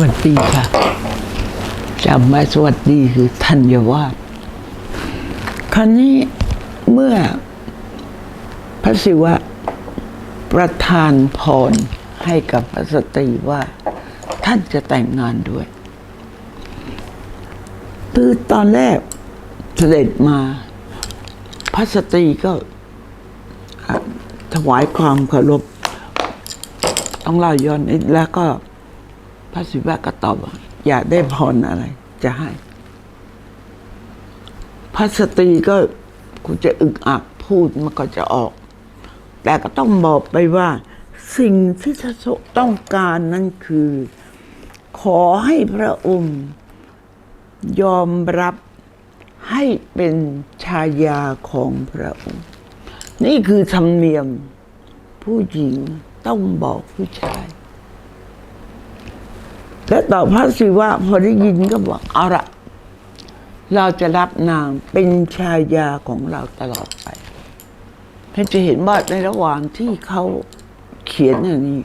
วัสดีค่ะจำไว้สวัสดีคือธัญวาสคราวนี้เมื่อพระศิวะประทานพรให้กับพระสตรีว่าท่านจะแต่งงานด้วย คือตอนแรกเสด็จมา พระสตรีก็ถวายความเคารพต้องเล่าย้อนนิดแล้วก็ พระศิวะก็ตอบว่าอยากได้พรอะไร จะให้ พระสตรีก็กูจะอึกอักพูดมันก็จะออก แต่ก็ต้องบอกไปว่า สิ่งที่พระสต้องการนั่นคือ ขอให้พระองค์ยอมรับให้เป็นชายาของพระองค์ นี่คือธรรมเนียมผู้หญิงต้องบอกผู้ชาย และต่อพระศิวะพอได้ยินก็บอกเอาละเราจะรับนางเป็นชายาของเราตลอดไปท่านจะเห็นว่าในระหว่างที่เขาเขียนอย่างนี้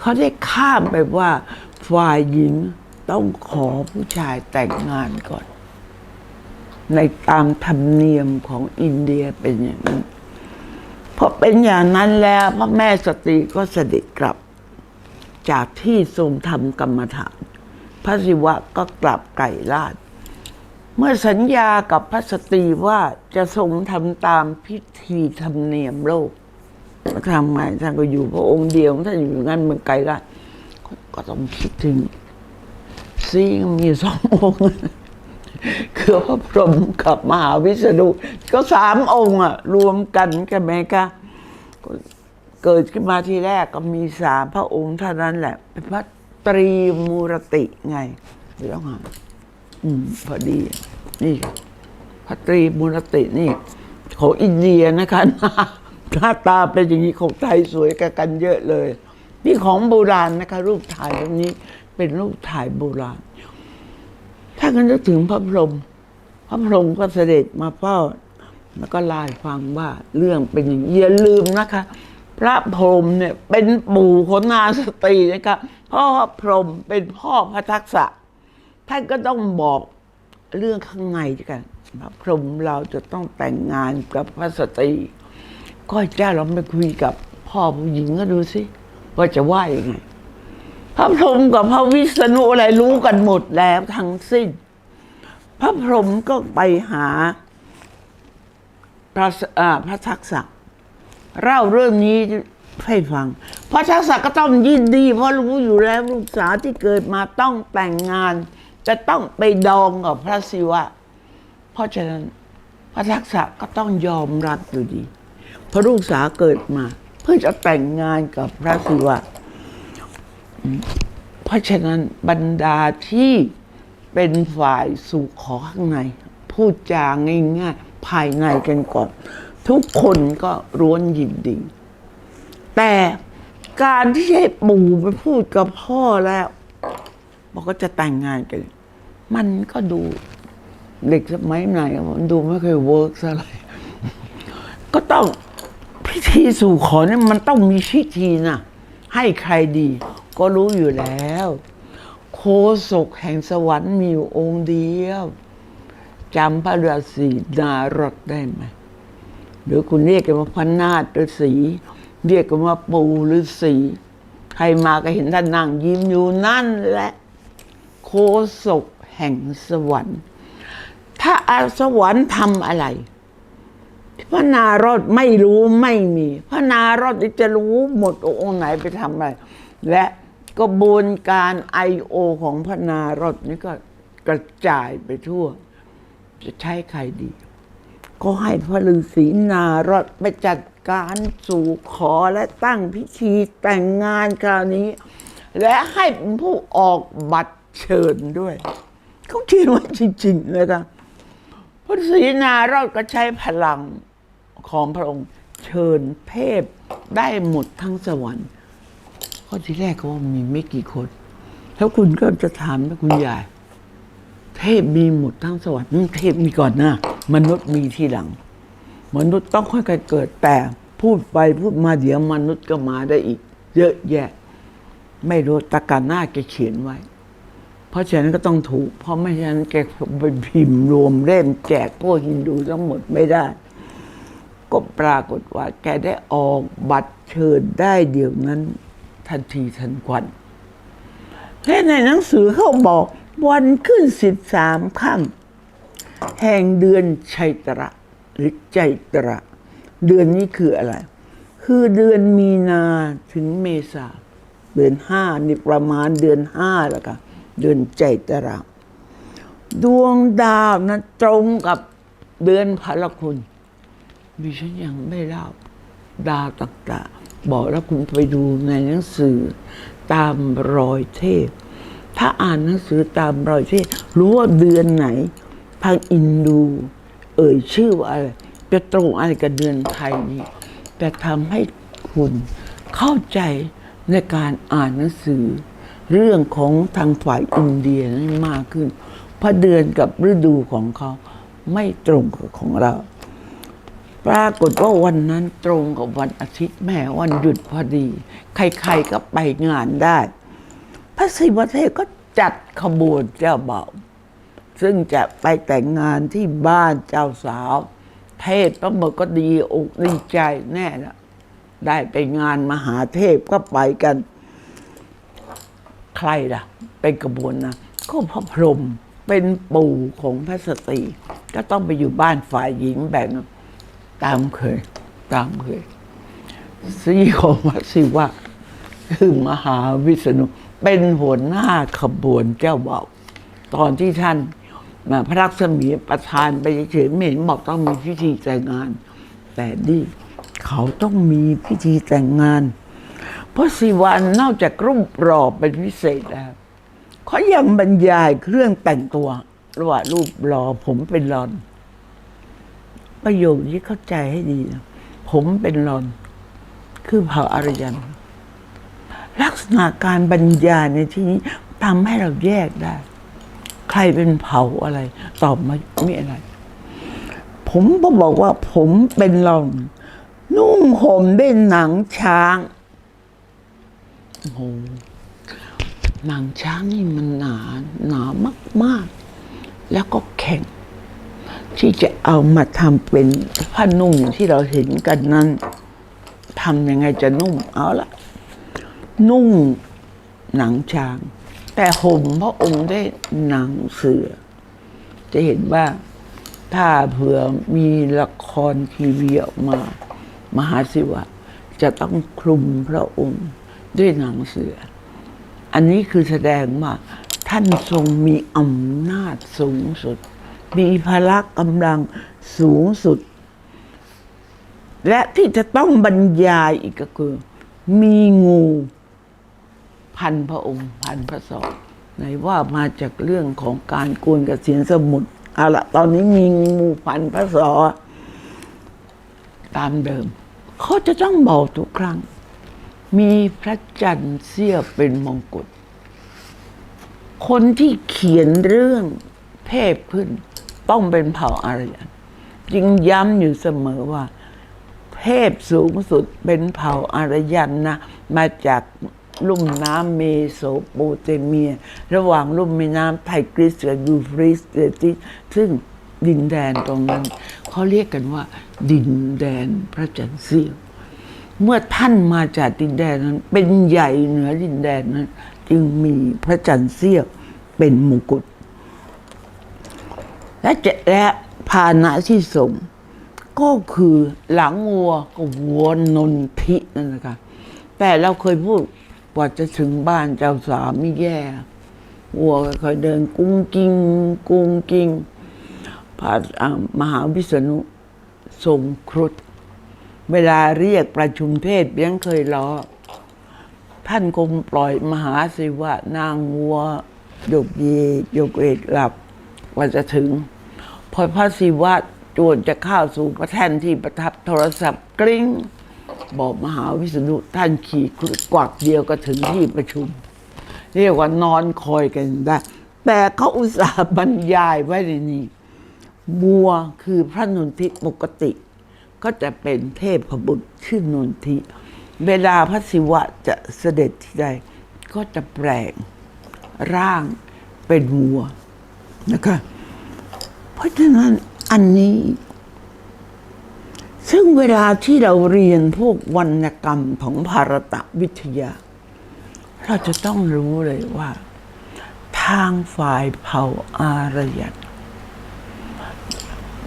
เขาได้ข้ามไปว่าฝ่ายหญิงต้องขอผู้ชายแต่งงานก่อน ในตามธรรมเนียมของอินเดียเป็นอย่างนั้นพอเป็นอย่างนั้นแล้วพระแม่สตรีก็เสด็จกลับ จากที่ทรงทำกรรมฐาน พระศิวะก็กลับไก่ลาด เมื่อสัญญากับพระสตรีว่าจะทรงทำตามพิธีธรรมเนียมโลกทำไงท่านก็อยู่พระองค์เดียวท่านอยู่งั้นเมืองไกลลาดก็ต้องคิดถึงซีมีสององค์คือพระพรหมกับมหาวิษณุก็สามองค์อะรวมกันกันไหมคะก็ เกิดขึ้นมาทีแรกก็มีสามพระองค์เท่านั้นแหละ เป็นพระตรีมูรติไงเดี๋ยวต้องหาอืมพอดี นี่ พระตรีมูรตินี่ ของอินเดียนะคะหน้าตาเป็นอย่างนี้ของไทยสวยกันกันเยอะเลย นี่ของโบราณนะคะ รูปถ่ายแบบนี้เป็นรูปถ่ายโบราณ ถ้ากันนึกถึงพระพรหมพระพรหมก็เสด็จมาเฝ้า แล้วก็ลาให้ฟังว่าเรื่องเป็นอย่างนี้อย่าลืมนะคะ พระพรหมเนี่ยเป็นปู่ของนางสตรีนะคะเพราะว่าพรหมเป็นพ่อพระทักษะท่านก็ต้องบอกเรื่องข้างในกันพระพรหมเราจะต้องแต่งงานกับพระสตรีก็เจ้าเราไปคุยกับพ่อผู้หญิงก็ดูสิว่าจะว่ายังไงพระพรหมกับพระวิษณุอะไรรู้กันหมดแล้วทั้งสิ้น พระพรหมก็ไปหาพระสอ่าพระทักษะ เล่าเรื่องนี้ให้ฟัง พระทักษะก็ต้องยินดี เพราะรู้อยู่แล้วลูกสาวที่เกิดมาต้องแต่งงาน จะต้องไปดองกับพระศิวะ เพราะฉะนั้นพระทักษะก็ต้องยอมรับอยู่ดี เพราะลูกสาวเกิดมา เพื่อจะแต่งงานกับพระศิวะ เพราะฉะนั้นบรรดาที่เป็นฝ่ายสู่ขอข้างใน พูดจาง่ายๆภายในกันก่อน ทุกคนก็ร้วนยินดีแต่การที่ให้ปู่ไปพูดกับพ่อแล้ว บอกก็จะแต่งงานกัน มันก็ดูเด็กสมัยไหนมันดูไม่เคยเวิร์กอะไร ก็ต้องพิธีสู่ขอเนี่ยมันต้องมีพิธีนะให้ใครดี ก็รู้อยู่แล้ว โคศกแห่งสวรรค์มีอยู่องค์เดียวจำพระฤาษีนารถได้ไหม หรือคุณเรียกกันว่าพระนาฏฤาษีเรียกกันว่าปูฤาษีใครมาก็เห็นท่านนั่งยิ้มอยู่นั่นแหละโคศกแห่งสวรรค์ ถ้าอาสวรรค์ทำอะไร พระนารถไม่รู้ไม่มี พระนารถนี่จะรู้หมดองค์ไหนไปทำอะไร และกระบวนการไอโอของพระนารถนี่ก็กระจายไปทั่ว จะใช้ใครดี ก็ให้พระฤาษีนารถไปจัดการสู่ขอและตั้งพิธีแต่งงานคราวนี้ และให้เป็นผู้ออกบัตรเชิญด้วย เขาเขียนไว้จริงๆเลยค่ะพระศรีนารอดก็ใช้พลังของพระองค์เชิญเทพได้หมดทั้งสวรรค์ข้อที่แรกก็ว่ามีไม่กี่คนแล้วคุณก็จะถามนะคุณยาย เทพมีหมดทั้งสวรรค์เทพมีก่อนนะ มนุษย์มีทีหลัง มนุษย์ต้องค่อยๆเกิดแต่พูดไปพูดมาเดี๋ยวมนุษย์ก็มาได้อีก เยอะแยะ ไม่รู้ตะการหน้าแกเขียนไว้ เพราะฉะนั้นก็ต้องถูก เพราะไม่ฉะนั้นแกไปพิมพ์รวมเล่มแจกพวกฮินดูทั้งหมดไม่ได้ ก็ปรากฏว่า แกได้ออกบัตรเชิญได้เดี๋ยวนั้น ทันทีทันควันและในหนังสือเขาบอกวันขึ้นสิบสามค่ำ แห่งเดือนชัยตระหรือใจตระ เดือนนี้คืออะไร คือเดือนมีนาถึงเมษาเดือนห้านี่ประมาณเดือนห้าแล้วกันเดือนใจตระดวงดาวนั้นตรงกับเดือนพลคุณดิฉันยังไม่เล่าดาวต่างๆบอกแล้วคุณไปดูในหนังสือตามรอยเทพ ถ้าอ่านหนังสือตามรอยเทพ รู้ว่าเดือนไหน ทางอินดู เอ่ยชื่อว่าอะไรจะตรงอะไรกับเดือนไทยนี้แต่ทำให้คุณเข้าใจในการอ่านหนังสือ เรื่องของทางฝ่ายอินเดียนั้นมากขึ้น เพราะเดือนกับฤดูของเขาไม่ตรงกับของเรา ปรากฏว่าวันนั้นตรงกับวันอาทิตย์แม่วันหยุดพอดี ใครๆก็ไปงานได้ พระศิวเทพก็จัดขบวนเจ้าบ่าว ซึ่งจะไปแต่งงานที่บ้านเจ้าสาว เทพต้องบอกก็ดีอกดีใจแน่ละได้ไปงานมหาเทพก็ไปกัน ใครล่ะ เป็นกระบวนนะก็พระพรหมเป็นปู่ของพระสตรี ก็ต้องไปอยู่บ้านฝ่ายหญิงแบ่งตามเคย ตามเคยสีของพระศิวะคือมหาวิษณุเป็นหัวหน้าขบวนเจ้าบ่าวตอนที่ท่าน มาพระรักษมีประธานไปเฉยไม่เห็นบอกต้องมีพิธีแต่งงาน แต่นี่เขาต้องมีพิธีแต่งงาน เพราะสิวันนอกจากรูปรอเป็นพิเศษแล้วเขายังบรรยายเครื่องแต่งตัวระหว่างรูปรอผมเป็นรอน ประโยคนี้เข้าใจให้ดีนะผมเป็นรอน คือเผ่าอารยัน ลักษณะการบรรยายในที่นี้ทำให้เราแยกได้ ใครเป็นเผาอะไร ตอบมาไม่อะไร ผมก็บอกว่าผมเป็นรอนนุ่งห่มด้วยหนังช้างโอ้โหหนังช้างนี่มันหนาหนามาก ๆ แล้วก็แข็ง ที่จะเอามาทำเป็นผ้านุ่งที่เราเห็นกันนั้นทำยังไงจะนุ่มเอาละนุ่งหนังช้าง แต่ห่มพระองค์ได้วยหนังเสือ จะเห็นว่าถ้าเผื่อมีละครทีวีออกมา มหาศิวะ จะต้องคลุมพระองค์ด้วยหนังเสือ อันนี้คือแสดงว่าท่านทรงมีอำนาจสูงสุด มีพละกำลังสูงสุด และที่จะต้องบรรยายอีกก็คือ มีงู พันพระองค์ พันพระศอกไหนว่ามาจากเรื่องของการกวนกระเสียนสมุทรเอาละตอนนี้มีงูพันพระศอตามเดิม เขาจะต้องบอกทุกครั้ง มีพระจันทร์เสี้ยเป็นมงกุฎคนที่เขียนเรื่องเทพขึ้น ต้องเป็นเผ่าอารยันจึงย้ำอยู่เสมอว่า เทพสูงสุดเป็นเผ่าอารยันนะ มาจาก ลุ่มน้ำเมโสโปเตเมีย ระหว่างลุ่มแม่น้ำไทกริสกับยูฟริสเตติซึ่งดินแดนตรงนั้น เขาเรียกกันว่า ดินแดนพระจันทร์เสี้ยวเมื่อท่านมาจากดินแดนนั้น เป็นใหญ่เหนือดินแดนนั้น จึงมีพระจันทร์เสี้ยวเป็นมงกุฎและจะและพาหนะที่สมก็คือหลังวัวก็วัวนนทินั่นนะคะแต่เราเคยพูด กว่าจะถึงบ้านเจ้าสาวไม่แย่วัวก็คอยเดินกุ้งกิ้งกุ้งกิ้งพระอ่ามหาวิษณุทรงครุฑเวลาเรียกประชุมเทศยังเคยรอท่านคงปล่อยมหาศิวะนางวัวยกเยกยกเอกหลับกว่าจะถึง พอพระศิวะจวนจะเข้าสู่พระแท่นที่ประทับโทรศัพท์กริ้ง บอกมหาวิษณุท่านขี่กวักเดียวก็ถึงที่ประชุม เรียกว่านอนคอยกันได้ แต่เขาอุตส่าห์บรรยายไว้ในนี้ บัวคือพระนนทิปกติ ก็จะเป็นเทพบุตรชื่อนนทิ เวลาพระศิวะจะเสด็จที่ใด ก็จะแปลงร่างเป็นวัวนะคะเพราะฉะนั้นอันนี้ ซึ่งเวลาที่เราเรียนพวกวรรณกรรมของภารตะวิทยา เราจะต้องรู้เลยว่า ทางฝ่ายเผ่าอารยัน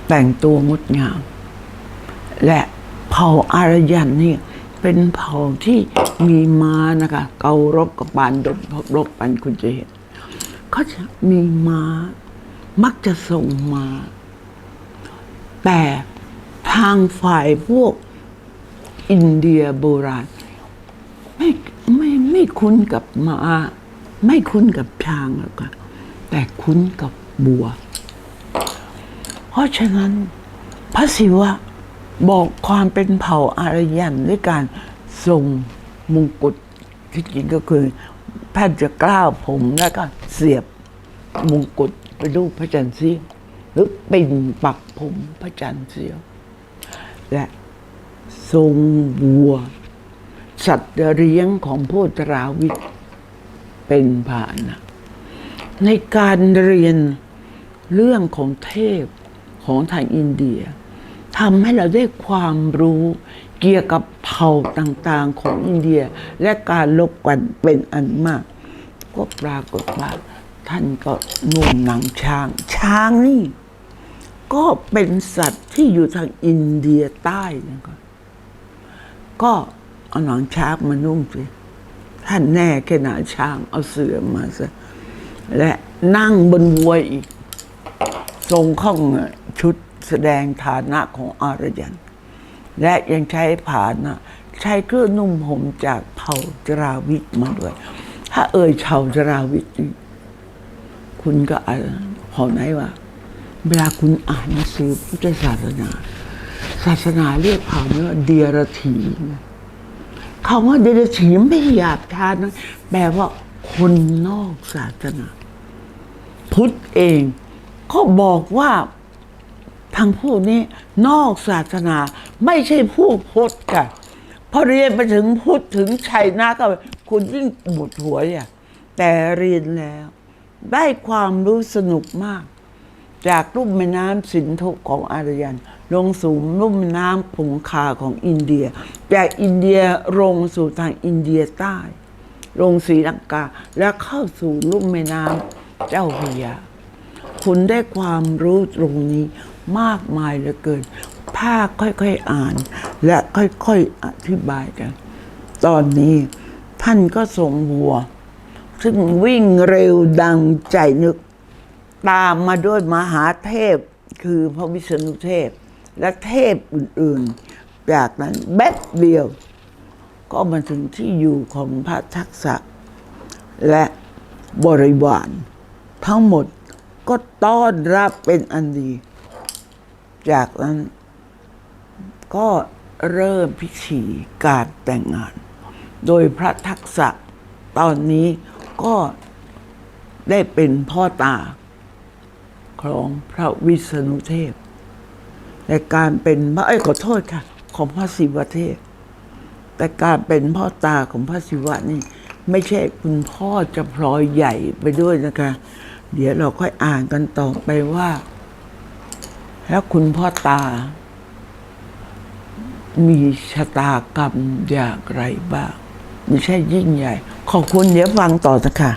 แต่งตัวงดงาม และเผ่าอารยันเนี่ยเป็นเผ่าที่มีม้านะคะเการบกับปานดบรบปันคุณจะเห็นเขาจะมีม้า มักจะส่งมา แต่ ทางฝ่ายพวกอินเดียโบราณ ไม่ไม่ไม่คุ้นกับมา้าไม่คุ้นกับช้างแล้วก็แต่คุ้นกับบัว เพราะฉะนั้นพระศิวะบอกความเป็นเผ่าอารยันด้วยการทรงมงกุฎที่จริงก็คือแพทย์จะกล้าวผมแล้วก็เสียบมงกุฎไปรูปพระจันทร์เสี้ยหรือปิ่นปักผมพระจันทร์เสี้ยว และทรงวัว สัตว์เลี้ยงของโพธราวิทย์เป็นพานะในการเรียนเรื่องของเทพของทางอินเดียทำให้เราได้ความรู้เกี่ยวกับเผ่าต่างๆของอินเดีย และการลบกันเป็นอันมาก ก็ปรากฏว่าท่านก็นุ่งหนังช้าง ช้างนี่ ก็เป็นสัตว์ที่อยู่ทางอินเดียใต้นะครับก็เอาหนังช้างมานุ่งสิท่านแน่แค่หนาช้างเอาเสือมาซะและนั่งบนวัวอีก ทรงข้องชุดแสดงฐานะของอารยัน และยังใช้ผานะใช้เครื่องนุ่มห่มจากเผ่าจราวิทมาด้วย ถ้าเอ่ยเผ่าจราวิทคุณก็อ่านเผ่าไหนวะ เวลาคุณอ่านหนังสือพุทธศาสนา ศาสนาเรียกเผ่านี้ว่าเดียรถีคำว่าเดรัจฉีไม่หยาบคายนะแปลว่าคนนอกศาสนา พุทธเองก็บอกว่าทางพวกนี้นอกศาสนา ไม่ใช่พวกพุทธค่ะพอเรียนไปถึงพุทธถึงชัยนาก็คุณยิ่งหมดหัวอะแต่เรียนแล้ว ได้ความรู้สนุกมาก จากลุ่มแม่น้ำสินธุของอารยัน ลงสู่ลุ่มแม่น้ำคงคาของอินเดีย จากอินเดียลงสู่ทางอินเดียใต้ ลงศรีลังกาแล้วเข้าสู่ลุ่มแม่น้ำเจ้าพระยาคุณได้ความรู้ตรงนี้มากมายเหลือเกิน ถ้าค่อยๆอ่านและค่อยๆอธิบายกัน ตอนนี้ท่านก็ทรงวัว ซึ่งวิ่งเร็วดังใจนึก ตามมาด้วยมหาเทพคือพระวิษณุเทพ และเทพอื่นๆ จากนั้นแบ๊บเดียว ก็มาถึงที่อยู่ของพระทักษะ และบริวารทั้งหมดก็ต้อนรับเป็นอันดี จากนั้นก็เริ่มพิธีการแต่งงาน โดยพระทักษะตอนนี้ก็ได้เป็นพ่อตา ของพระวิษณุเทพ แต่การเป็นพระเอ้ขอโทษค่ะ ของพระศิวเทพ แต่การเป็นพ่อตาของพระศิวะนี่ ไม่ใช่คุณพ่อจะพลอยใหญ่ไปด้วยนะคะ เดี๋ยวเราค่อยอ่านกันต่อไปว่า แล้วคุณพ่อตา มีชะตากรรมอย่างไรบ้างไม่ใช่ยิ่งใหญ่ ขอบคุณเดี๋ยวฟังต่อนะคะ